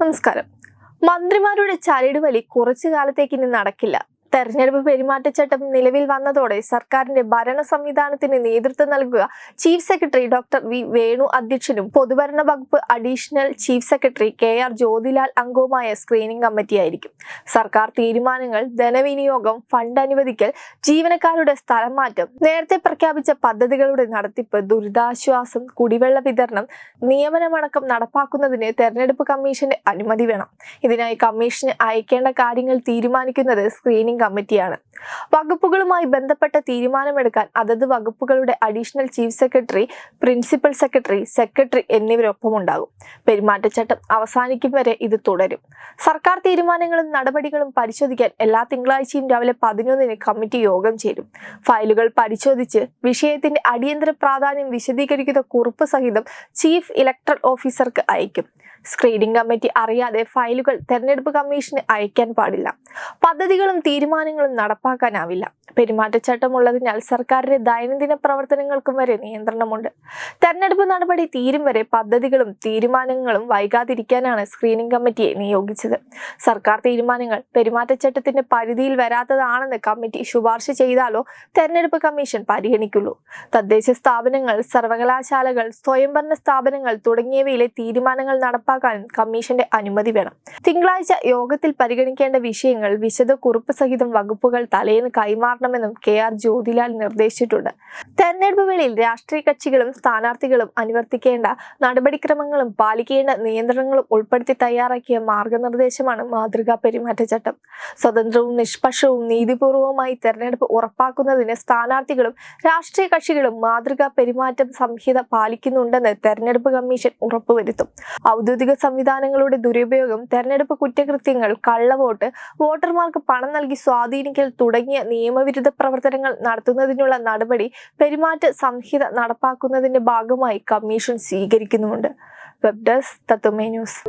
നമസ്കാരം. മന്ത്രിമാരുടെ ചരട് വലി കുറച്ചു കാലത്തേക്ക് ഇനി നടക്കില്ല. തെരഞ്ഞെടുപ്പ് പെരുമാറ്റച്ചട്ടം നിലവിൽ വന്നതോടെ സർക്കാരിന്റെ ഭരണ സംവിധാനത്തിന് നേതൃത്വം നൽകുക chief secretary doctor V Venu അധ്യക്ഷനും പൊതുഭരണ വകുപ്പ് additional chief secretary K R Jyothilal അംഗവുമായ സ്ക്രീനിംഗ് കമ്മിറ്റിയായിരിക്കും സർക്കാർ തീരുമാനങ്ങൾ ധനവിനിയോഗം ഫണ്ട് അനുവദിക്കൽ ജീവനക്കാരുടെ സ്ഥലം മാറ്റം നേരത്തെ പ്രഖ്യാപിച്ച പദ്ധതികളുടെ നടത്തിപ്പ് ദുരിതാശ്വാസം കുടിവെള്ള വിതരണം നിയമനമടക്കം നടപ്പാക്കുന്നതിന് തെരഞ്ഞെടുപ്പ് കമ്മീഷന്റെ അനുമതി വേണം. ഇതിനായി കമ്മീഷന് അയക്കേണ്ട കാര്യങ്ങൾ തീരുമാനിക്കുന്നത് സ്ക്രീനിംഗ് കമ്മിറ്റിയാണ്. വകുപ്പുകളുമായി ബന്ധപ്പെട്ട തീരുമാനമെടുക്കാൻ അതത് വകുപ്പുകളുടെ additional chief secretary principal secretary secretary എന്നിവരൊപ്പം ഉണ്ടാകും പെരുമാറ്റച്ചട്ടം അവസാനിക്കും വരെ ഇത് തുടരും. സർക്കാർ തീരുമാനങ്ങളും നടപടികളും പരിശോധിക്കാൻ എല്ലാ തിങ്കളാഴ്ചയും രാവിലെ പതിനൊന്നിന് കമ്മിറ്റി യോഗം ചേരും. ഫയലുകൾ പരിശോധിച്ച് വിഷയത്തിന്റെ അടിയന്തര പ്രാധാന്യം വിശദീകരിക്കുന്ന കുറിപ്പ് സഹിതം ചീഫ് ഇലക്ടറൽ ഓഫീസർക്ക് അയക്കും. സ്ക്രീനിംഗ് കമ്മിറ്റി അറിയാതെ ഫയലുകൾ തെരഞ്ഞെടുപ്പ് കമ്മീഷന് അയക്കാൻ പാടില്ല. പദ്ധതികളും തീരുമാനങ്ങളും നടപ്പാക്കാനാവില്ല. പെരുമാറ്റച്ചട്ടമുള്ളതിനാൽ സർക്കാരിന്റെ ദൈനംദിന പ്രവർത്തനങ്ങൾക്കും വരെ നിയന്ത്രണമുണ്ട്. തെരഞ്ഞെടുപ്പ് നടപടി തീരും വരെ പദ്ധതികളും തീരുമാനങ്ങളും വൈകാതിരിക്കാനാണ് സ്ക്രീനിംഗ് കമ്മിറ്റിയെ നിയോഗിച്ചത്. സർക്കാർ തീരുമാനങ്ങൾ പെരുമാറ്റച്ചട്ടത്തിന്റെ പരിധിയിൽ വരാത്തതാണെന്ന് കമ്മിറ്റി ശുപാർശ ചെയ്താലോ തെരഞ്ഞെടുപ്പ് കമ്മീഷൻ പരിഗണിക്കുള്ളൂ. തദ്ദേശ സ്ഥാപനങ്ങൾ സർവകലാശാലകൾ സ്വയംഭരണ സ്ഥാപനങ്ങൾ തുടങ്ങിയവയിലെ തീരുമാനങ്ങൾ നടപ്പാക്കാൻ കമ്മീഷന്റെ അനുമതി വേണം. തിങ്കളാഴ്ച യോഗത്തിൽ പരിഗണിക്കേണ്ട വിഷയങ്ങൾ വിശദ കുറിപ്പ് സഹിതം വകുപ്പുകൾ തലേന്ന് കൈമാറണമെന്നും കെ ആർ ജ്യോതിലാൽ നിർദ്ദേശിച്ചിട്ടുണ്ട്. തെരഞ്ഞെടുപ്പ് വേളയിൽ രാഷ്ട്രീയ കക്ഷികളും സ്ഥാനാർത്ഥികളും അനുവർത്തിക്കേണ്ട നടപടിക്രമങ്ങളും പാലിക്കേണ്ട നിയന്ത്രണങ്ങളും ഉൾപ്പെടുത്തി തയ്യാറാക്കിയ മാർഗനിർദ്ദേശമാണ് മാതൃകാ പെരുമാറ്റച്ചട്ടം. സ്വതന്ത്രവും നിഷ്പക്ഷവും നീതിപൂർവവുമായി തെരഞ്ഞെടുപ്പ് ഉറപ്പാക്കുന്നതിന് സ്ഥാനാർത്ഥികളും രാഷ്ട്രീയ കക്ഷികളും മാതൃകാ പെരുമാറ്റം സംഹിത പാലിക്കുന്നുണ്ടെന്ന് തെരഞ്ഞെടുപ്പ് കമ്മീഷൻ ഉറപ്പുവരുത്തും. ഔദ്യോഗിക സംവിധാനങ്ങളുടെ ദുരുപയോഗം തെരഞ്ഞെടുപ്പ് കുറ്റകൃത്യങ്ങൾ കള്ളവോട്ട് വോട്ടർമാർക്ക് പണം നൽകി സ്വാധീനിക്കൽ തുടങ്ങിയ നിയമവിരുദ്ധ പ്രവർത്തനങ്ങൾ നടത്തുന്നതിനുള്ള നടപടി പെരുമാറ്റ സംഹിത നടപ്പാക്കുന്നതിന്റെ ഭാഗമായി കമ്മീഷൻ സ്വീകരിക്കുന്നുമുണ്ട്. വെബ് ഡെസ്ക് തത്വമേ ന്യൂസ്.